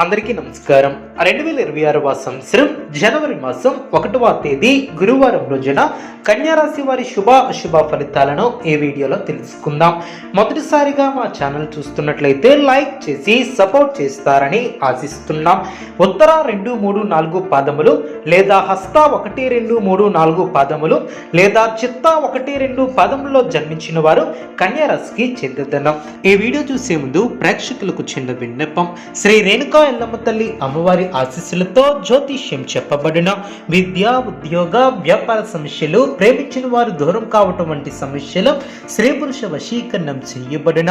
అందరికీ నమస్కారం. రెండు వేల ఇరవై ఆరవ సంవత్సరం జనవరి మాసం ఒకటవ తేదీ గురువారం రోజున కన్యారాశి వారి శుభ అశుభ ఫలితాలను ఈ వీడియోలో తెలుసుకుందాం. మొదటిసారిగా మా ఛానల్ చూస్తున్నట్లయితే లైక్ చేసి సపోర్ట్ చేస్తారని ఆశిస్తున్నాం. ఉత్తర రెండు మూడు నాలుగు పాదములు లేదా హస్త ఒకటి రెండు మూడు నాలుగు పాదములు లేదా చిత్త ఒకటి రెండు పాదములో జన్మించిన వారు కన్యారాశికి చెందుతున్నాం ఈ వీడియో చూసే ముందు ప్రేక్షకులకు చిన్న విన్నపం. శ్రీ రేణుకా ఎల్లమ్మ తల్లి అమ్మవారి ఆశీస్సులతో జ్యోతిష్యం చెప్పబడిన విద్య ఉద్యోగ వ్యాపార సమస్యలు ప్రేమించిన వారు దూరం కావటం వంటి సమస్యలు స్త్రీ పురుష వశీకరణం చేయబడిన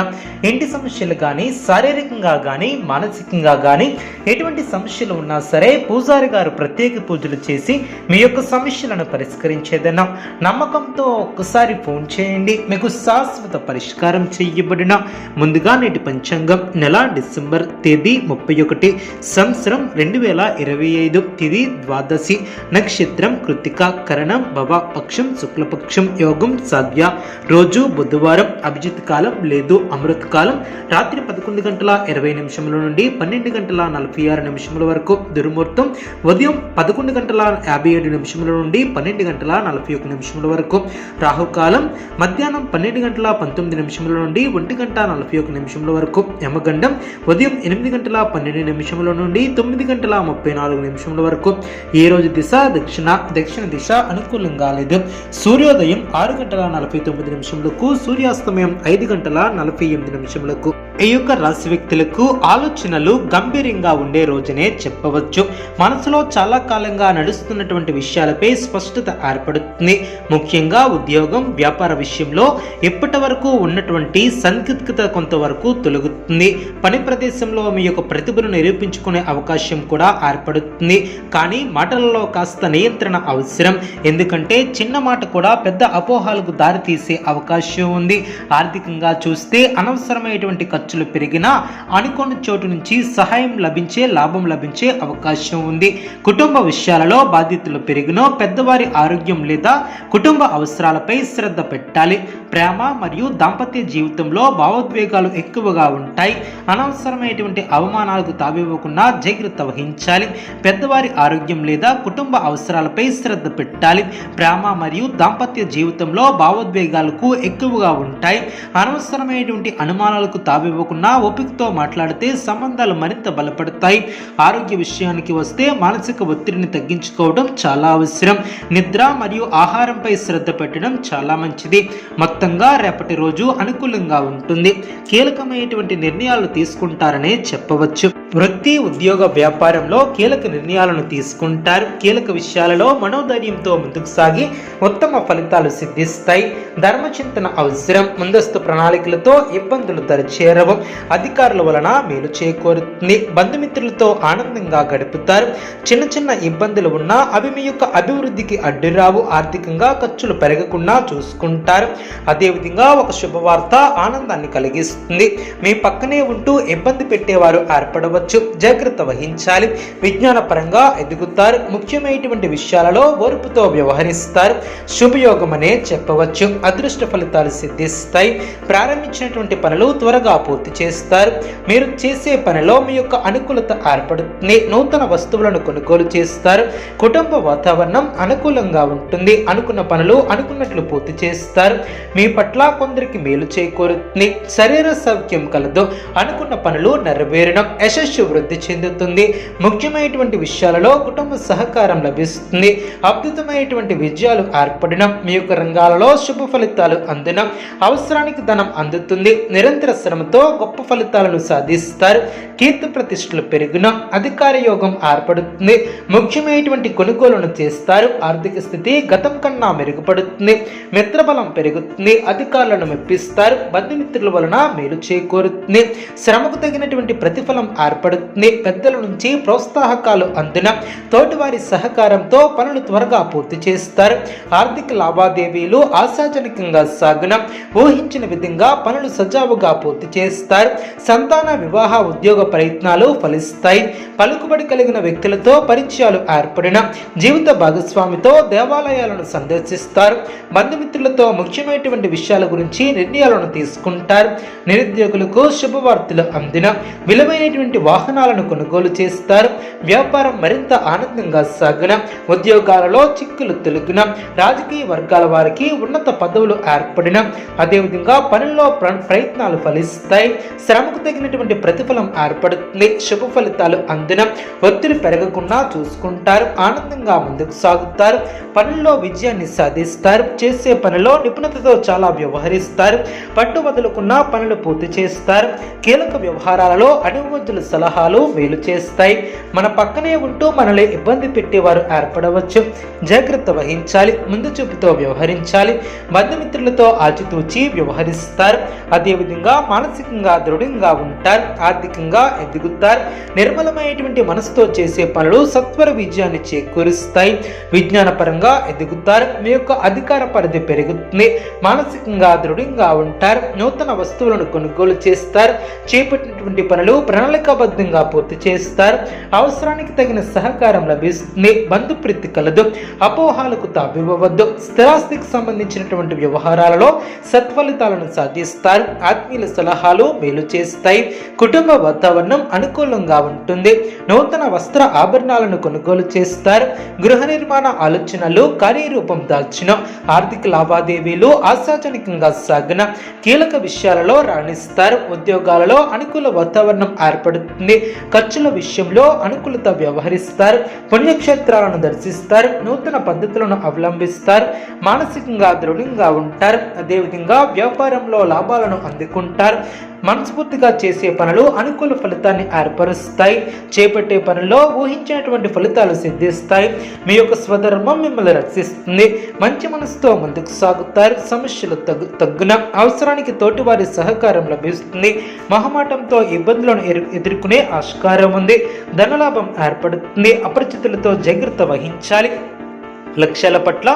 ఇంటి సమస్యలు కానీ శారీరకంగా కానీ మానసికంగా కానీ ఎటువంటి సమస్యలు ఉన్నా సరే పూజారి గారు ప్రత్యేక పూజలు చేసి మీ యొక్క సమస్యలను పరిష్కరించేదన్న నమ్మకంతో ఒక్కసారి ఫోన్ చేయండి. మీకు శాశ్వత పరిష్కారం చేయబడిన ముందుగా నేటి పంచాంగం నెల డిసెంబర్ తేదీ ముప్పై ఒకటి సంవత్సరం రెండు వేల ఇరవై ఐదు తేదీ ద్వాదశి నక్షత్రం కృతిక కరణం భవ పక్షం శుక్లపక్షం యోగం సాధ్య రోజు బుధవారం అభిజిత్ కాలం లేదు అమృత కాలం రాత్రి పదకొండు గంటల ఇరవై నిమిషముల నుండి పన్నెండు గంటల నలభై ఆరు నిమిషముల వరకు దుర్ముహూర్తం. ఉదయం పదకొండు గంటల యాభై ఏడు నిమిషముల నుండి పన్నెండు గంటల నలభై ఒక నిమిషముల వరకు. రాహుకాలం మధ్యాహ్నం పన్నెండు గంటల పంతొమ్మిది నిమిషముల నుండి ఒంటి గంట నలభై ఒక నిమిషముల వరకు. యమగండం ఉదయం ఎనిమిది గంటల పన్నెండు నిమిషముల నుండి తొమ్మిది గంటల ముప్పై నాలుగు నిమిషముల వరకు. ఈ రోజు దిశ దక్షిణ దక్షిణ దిశ అనుకూలంగా లేదు. సూర్యోదయం ఆరు గంటల నలభై తొమ్మిది నిమిషములకు సూర్యాస్తమయం ఐదు గంటల నలభై ఎనిమిది నిమిషములకు. ఈ యొక్క రాశి వ్యక్తులకు ఆలోచనలు గంభీరంగా ఉండే రోజునే చెప్పవచ్చు. మనసులో చాలా కాలంగా నడుస్తున్నటువంటి విషయాలపై స్పష్టత ఏర్పడుతుంది. ముఖ్యంగా ఉద్యోగం వ్యాపార విషయంలో ఇప్పటి వరకు ఉన్నటువంటి సందిగ్ధత కొంతవరకు తొలగుతుంది. పని ప్రదేశంలో మీ యొక్క ప్రతిభను నిరూపించుకునే అవకాశం కూడా ఏర్పడుతుంది. కానీ మాటలలో కాస్త నియంత్రణ అవసరం. ఎందుకంటే చిన్న మాట కూడా పెద్ద అపోహాలకు దారితీసే అవకాశం ఉంది. ఆర్థికంగా చూస్తే అనవసరమైనటువంటి ఖర్చులు పెరిగినా అనుకోని చోటు నుంచి సహాయం లభించే లాభం లభించే అవకాశం ఉంది. కుటుంబ విషయాలలో బాధ్యతలు పెరిగినో పెద్దవారి ఆరోగ్యం లేదా కుటుంబ అవసరాలపై శ్రద్ధ పెట్టాలి. ప్రేమ మరియు దాంపత్య జీవితంలో భావోద్వేగాలు ఎక్కువగా ఉంటాయి. అనవసరమైనటువంటి అవమానాలకు తావివ్వకుండా జాగ్రత్త వహించాలి. పెద్దవారి ఆరోగ్యం లేదా కుటుంబ అవసరాలపై శ్రద్ధ పెట్టాలి. ప్రేమ మరియు దాంపత్య జీవితంలో భావోద్వేగాలకు ఎక్కువగా ఉంటాయి. అనవసరమైనటువంటి అనుమానాలకు తావివ్వకుండా ఓపికతో మాట్లాడితే సంబంధాలు మరింత బలపడతాయి. ఆరోగ్య విషయానికి వస్తే మానసిక ఒత్తిడిని తగ్గించుకోవడం చాలా అవసరం. నిద్ర మరియు ఆహారంపై శ్రద్ధ పెట్టడం చాలా మంచిది. మొత్తంగా రేపటి రోజు అనుకూలంగా ఉంటుంది. కీలకమైనటువంటి నిర్ణయాలు తీసుకుంటారనే చెప్పవచ్చు. వృత్తి ఉద్యోగ వ్యాపారంలో కీలక నిర్ణయాలను తీసుకుంటారు. కీలక విషయాలలో మనోధైర్యంతో ముందుకు సాగి ఉత్తమ ఫలితాలు సిద్ధిస్తాయి. ధర్మచింతన అవసరం. ముందస్తు ప్రణాళికలతో ఇబ్బందులు తరచేరవు అధికారుల వలన మేలు చేకూరుతుంది. బంధుమిత్రులతో ఆనందంగా గడుపుతారు. చిన్న చిన్న ఇబ్బందులు ఉన్నా అవి మీ యొక్క అభివృద్ధికి అడ్డురావు ఆర్థికంగా ఖర్చులు పెరగకుండా చూసుకుంటారు. అదేవిధంగా ఒక శుభవార్త ఆనందాన్ని కలిగిస్తుంది. మీ పక్కనే ఉంటూ ఇబ్బంది పెట్టేవారు ఏర్పడవచ్చు. జాగ్రత్త వహించాలి. విజ్ఞానపరంగా ఎదుగు ఎదుగుతారు ముఖ్యమైనటువంటి విషయాలలో ఓర్పుతో వ్యవహరిస్తారు. శుభయోగం అనే చెప్పవచ్చు. అదృష్ట ఫలితాలు సిద్ధిస్తాయి. ప్రారంభించినటువంటి పనులు త్వరగా పూర్తి చేస్తారు. మీరు చేసే పనిలో మీ యొక్క అనుకూలత ఏర్పడుతుంది. నూతన వస్తువులను కొనుగోలు చేస్తారు. కుటుంబ వాతావరణం అనుకూలంగా ఉంటుంది. అనుకున్న పనులు అనుకున్నట్లు పూర్తి చేస్తారు. మీ పట్ల కొందరికి మేలు చేకూరుతుంది. శరీర సౌఖ్యం కలదు. అనుకున్న పనులు నెరవేరడం యశస్సు వృద్ధి చెందుతుంది. ముఖ్యమైనటువంటి విషయాలలో కుటుంబ సహకారం లభిస్తుంది. అద్భుతమైనటువంటి విజయాలు ఏర్పడడం మీ యొక్క రంగాలలో శుభ ఫలితాలు అందడం అవసరానికి ధనం అందుతుంది. నిరంతర శ్రమతో గొప్ప ఫలితాలను సాధిస్తారు. కీర్తి ప్రతిష్టలు పెరుగున అధికార యోగం ఏర్పడుతుంది. ముఖ్యమైనటువంటి కొనుగోలును చేస్తారు. ఆర్థిక స్థితి గతం కన్నా మెరుగుపడుతుంది. మిత్రబలం పెరుగుతుంది. అధికారులను మెప్పిస్తారు. బంధుమిత్రుల వలన మేలు చేకూరుతుంది. శ్రమకు తగినటువంటి ప్రతిఫలం ఏర్పడుతుంది. పెద్దల నుంచి ప్రోత్సాహకాలు అందిన తోటివారి సహకారంతో పనులు త్వరగా పూర్తి చేస్తారు. ఆర్థిక లావాదేవీలు ఆశాజనకంగా సాగున ఊహించిన విధంగా పనులు సజావుగా పూర్తి చేస్తారు. సంతాన వివాహ ఉద్యోగ ప్రయత్నాలు ఫలిస్తాయి. పలుకుబడి కలిగిన వ్యక్తులతో పరిచయాలు ఏర్పడిన జీవిత భాగస్వామితో దేవాలయాలను సందర్శిస్తారు. బంధుమిత్రులతో ముఖ్యమైనటువంటి విషయాల గురించి నిర్ణయాలను తీసుకుంటారు. నిరుద్యోగులకు శుభవార్తలు అందిన విలువైనటువంటి వాహనాలను కొనుగోలు చేస్తారు. వ్యాపారం మరింత ఆనందంగా సాగిన ఉద్యోగాలలో చిక్కులు తొలగిన రాజకీయ వర్గాల వారికి ఉన్నత పదవులు ఏర్పడిన అదేవిధంగా పనుల్లో ప్ర- ప్రయత్నాలు ఫలిస్తాయి. శ్రమకు తగినటువంటి ప్రతిఫలం ఏర్పడుతుంది. శుభ ఫలితాలు అందిన ఒత్తిడి పెరగకుండా చూసుకుంటారు. ఆనందంగా ముందుకు సాగుతారు. పనుల్లో విజయాన్ని సాధిస్తారు. చేసే పనిలో నిపుణతతో చాలా వ్యవహరిస్తారు. పట్టు వదులుకున్న పనులు పూర్తి చేస్తారు. కీలక వ్యవహారాలలో అనుభవజ్ఞుల సలహాలు వేలు చేస్తాయి. మన పక్కనే ఉంటూ మనల్ని ఇబ్బంది పెట్టేవారు ఏర్పడవచ్చు. జాగ్రత్త వహించాలి ముందు చూపుతో వ్యవహరించాలి. బంధుమిత్రులతో ఆచితూచి వ్యవహరిస్తారు. అదేవిధంగా మానసికంగా దృఢంగా ఉంటారు ఆర్థికంగా ఎదుగుతారు. నిర్మలమైనటువంటి మనసుతో చేసే పనులు సత్వర విజయాన్ని చేకూరుస్తాయి. విజ్ఞానపరంగా ఎదుగుతారు మీ యొక్క అధికార పరిధి పెరుగుతుంది. మానసికంగా దృఢంగా ఉంటారు నూతన వస్తువులను కొనుగోలు చేస్తారు. చేపట్టినటువంటి పనులు ప్రణాళికాబద్ధంగా పూర్తి చేస్తారు. అవసరానికి తగిన సహకారం లభిస్తుంది బంధుప్రీతి కలదు. అపోహాలకు తావివ్వవద్దు. స్థిరాస్తికి సంబంధించినటువంటి వ్యవహారాలలో సత్ఫలితాలను సాధిస్తారు. ఆత్మీయుల సలహాలు మేలు చేస్తాయి. కుటుంబ వాతావరణం అనుకూలంగా ఉంటుంది. నూతన వస్త్ర ఆభరణాలను కొనుగోలు చేస్తారు. గృహ నిర్మాణ ఆలోచనలు కార్యరూపం దాల్చిన ఆర్థిక లావాదేవీలు ఆశాజనకంగా సాగిన కీలక విషయాలలో రాణిస్తారు. ఉద్యోగాలలో అనుకూల వాతావరణం ఏర్పడుతుంది. ఖర్చుల విషయంలో అనుకూలత వ్యవహరిస్తారు. పుణ్యక్షేత్రాలను దర్శిస్తారు. నూతన పద్ధతులను అవలంబిస్తారు. మానసికంగా దృఢంగా ఉంటారు. అదేవిధంగా వ్యాపారంలో లాభాలను అందుకుంటారు. మనస్ఫూర్తిగా చేసే పనులు అనుకూల ఫలితాన్ని ఏర్పరుస్తాయి. చేపట్టే పనుల్లో ఊహించినటువంటి ఫలితాలు సిద్ధిస్తాయి. మీ యొక్క స్వధర్మం మిమ్మల్ని రక్షిస్తుంది. మంచి మనసుతో ముందుకు సాగుతారు. సమస్యలు తగ్గు తగ్గున అవసరానికి తోటివారి సహకారం లభిస్తుంది. మహమాటంతో ఇబ్బందులను ఎదుర్కొనే ఆస్కారం ఉంది. ధనలాభం ఏర్పడుతుంది. అపరిచితులతో జాగ్రత్త వహించాలి. లక్ష్యాల పట్ల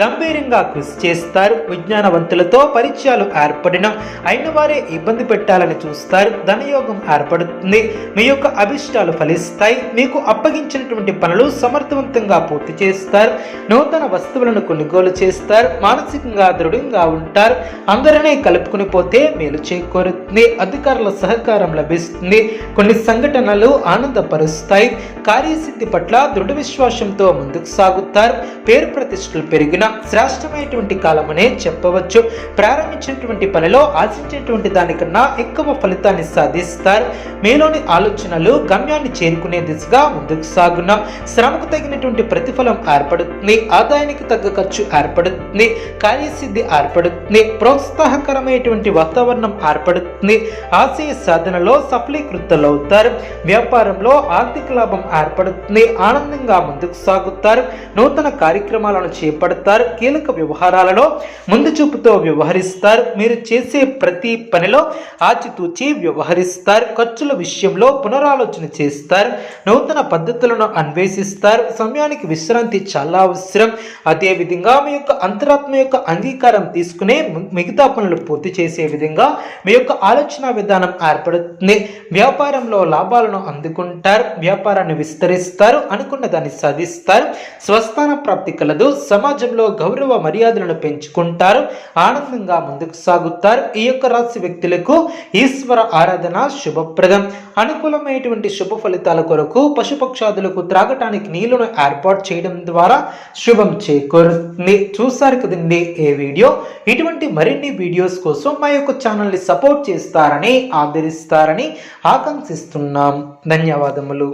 గంభీరంగా కృషి చేస్తారు. విజ్ఞానవంతులతో పరిచయాలు ఏర్పడిన అయిన వారే ఇబ్బంది పెట్టాలని చూస్తారు. ధనయోగం ఏర్పడుతుంది. మీ యొక్క అభిష్టాలు ఫలిస్తాయి. మీకు అప్పగించినటువంటి పనులు సమర్థవంతంగా పూర్తి చేస్తారు. నూతన వస్తువులను కొనుగోలు చేస్తారు. మానసికంగా దృఢంగా ఉంటారు. అందరినీ కలుపుకుని పోతే మేలు చేకూరుతుంది. అధికారుల సహకారం లభిస్తుంది. కొన్ని సంఘటనలు ఆనందపరుస్తాయి. కార్యసిద్ధి పట్ల దృఢ విశ్వాసంతో ముందుకు సాగుతారు. పేరు ప్రతిష్టలు పెరిగిన శ్రేష్టమైనటువంటి కాలమనే చెప్పవచ్చు. ప్రారంభించినటువంటి పనిలో ఆశించినటువంటి దానికన్నా ఎక్కువ ఫలితాన్ని సాధిస్తారు. మీలోని ఆలోచనలు గమ్యాన్ని చేరుకునే దిశగా ముందుకు సాగున. శ్రమకు తగినటువంటి ప్రతిఫలం ఏర్పడుతుంది. ఆదాయానికి తగ్గ ఖర్చు ఏర్పడుతుంది. కార్యసిద్ధి ఏర్పడుతుంది. ప్రోత్సాహకరమైనటువంటి వాతావరణం ఏర్పడుతుంది. ఆశయ సాధనలో సఫలీకృతులవుతారు. వ్యాపారంలో ఆర్థిక లాభం ఏర్పడుతుంది. ఆనందంగా ముందుకు సాగుతారు. నూతన కార్యక్రమాలను చేపడతారు కీలక వ్యవహారాలలో ముందు చూపుతో వ్యవహరిస్తారు. మీరు చేసే ప్రతి పనిలో ఆచితూచి వ్యవహరిస్తారు. ఖర్చుల విషయంలో పునరాలోచన చేస్తారు. నూతన పద్ధతులను అన్వేషిస్తారు. సమయానికి విశ్రాంతి చాలా అవసరం. అదేవిధంగా మీ యొక్క అంతరాత్మ యొక్క అంగీకారం తీసుకునే మిగతా పనులు పూర్తి చేసే విధంగా మీ యొక్క ఆలోచన విధానం ఏర్పడుతుంది. వ్యాపారంలో లాభాలను అందుకుంటారు. వ్యాపారాన్ని విస్తరిస్తారు. అనుకున్న దాన్ని సాధిస్తారు. స్వస్థాన ప్రాప్తి కలదు. సమాజంలో గౌరవ మర్యాదలను పెంచుకుంటారు. ఆనందంగా ముందుకు సాగుతారు. ఈ యొక్క రాశి వ్యక్తులకు ఈశ్వర ఆరాధన శుభప్రదం. అనుకూలమైనటువంటి శుభ ఫలితాల కొరకు పశుపక్షాదులకు త్రాగటానికి నీళ్ళను ఏర్పాటు చేయడం ద్వారా శుభం చేకూరుతుంది. చూసారు కదండి ఏ వీడియో? ఇటువంటి మరిన్ని వీడియోస్ కోసం మా యొక్క ఛానల్ని సపోర్ట్ చేస్తారని ఆదరిస్తారని ఆకాంక్షిస్తున్నాం. ధన్యవాదములు.